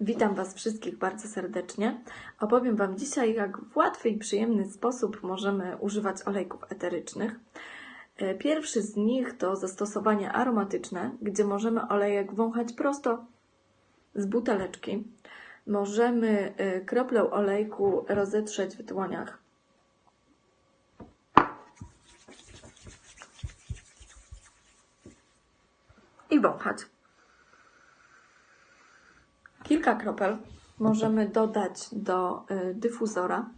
Witam Was wszystkich bardzo serdecznie. Opowiem Wam dzisiaj, jak w łatwy i przyjemny sposób możemy używać olejków eterycznych. E, Pierwszy z nich to zastosowanie aromatyczne, gdzie możemy olejek wąchać prosto z buteleczki. Możemy e, kroplę olejku rozetrzeć w dłoniach. I wąchać. Kilka kropel możemy dodać do y, dyfuzora,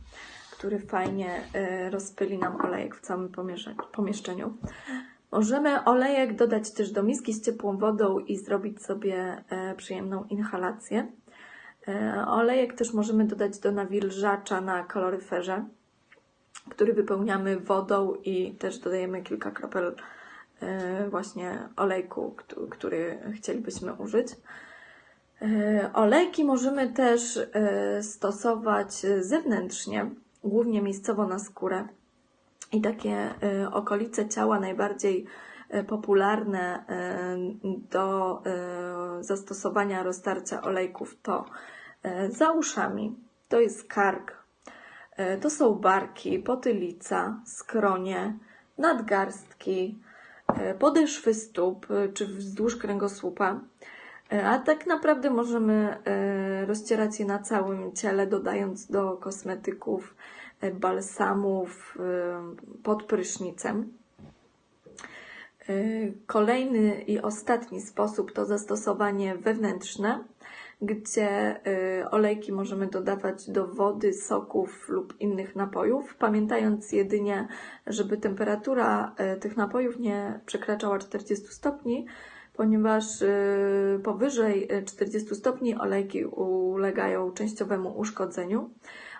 który fajnie y, rozpyli nam olejek w całym pomieszczeniu-. Możemy olejek dodać też do miski z ciepłą wodą i zrobić sobie e, przyjemną inhalację. Olejek też możemy dodać do nawilżacza na kaloryferze, który wypełniamy wodą i też dodajemy kilka kropel właśnie olejku, któ- który chcielibyśmy użyć. E, Olejki możemy też e, stosować zewnętrznie, głównie miejscowo na skórę. I takie e, okolice ciała najbardziej popularne do zastosowania roztarcia olejków to za uszami, to jest kark, to są barki, potylica, skronie, nadgarstki, podeszwy stóp czy wzdłuż kręgosłupa. E, A tak naprawdę możemy e, rozcierać je na całym ciele, dodając do kosmetyków, e, balsamów pod prysznicem. Kolejny i ostatni sposób to zastosowanie wewnętrzne, gdzie olejki możemy dodawać do wody, soków lub innych napojów, pamiętając jedynie, żeby temperatura tych napojów nie przekraczała 40 stopni, ponieważ y, powyżej y, 40 stopni olejki ulegają częściowemu uszkodzeniu.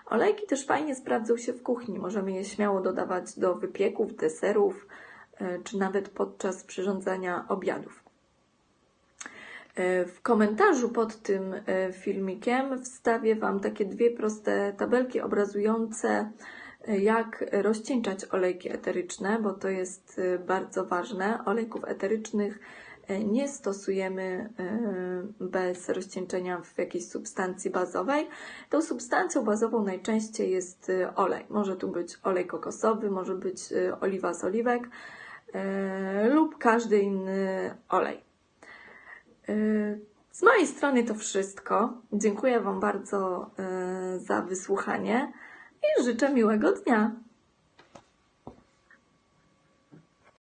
Olejki też fajnie sprawdzą się w kuchni. Możemy je śmiało dodawać do wypieków, deserów, y, czy nawet podczas przyrządzania obiadów. Y, W komentarzu pod tym y, filmikiem wstawię Wam takie dwie proste tabelki obrazujące, y, jak rozcieńczać olejki eteryczne, bo to jest y, bardzo ważne. Olejków eterycznych y, nie stosujemy y, bez rozcieńczenia w jakiejś substancji bazowej. Tą substancją bazową najczęściej jest y, olej. Może tu być olej kokosowy, może być oliwa z oliwek lub każdy inny olej. Z mojej strony to wszystko. Dziękuję Wam bardzo za wysłuchanie i życzę miłego dnia.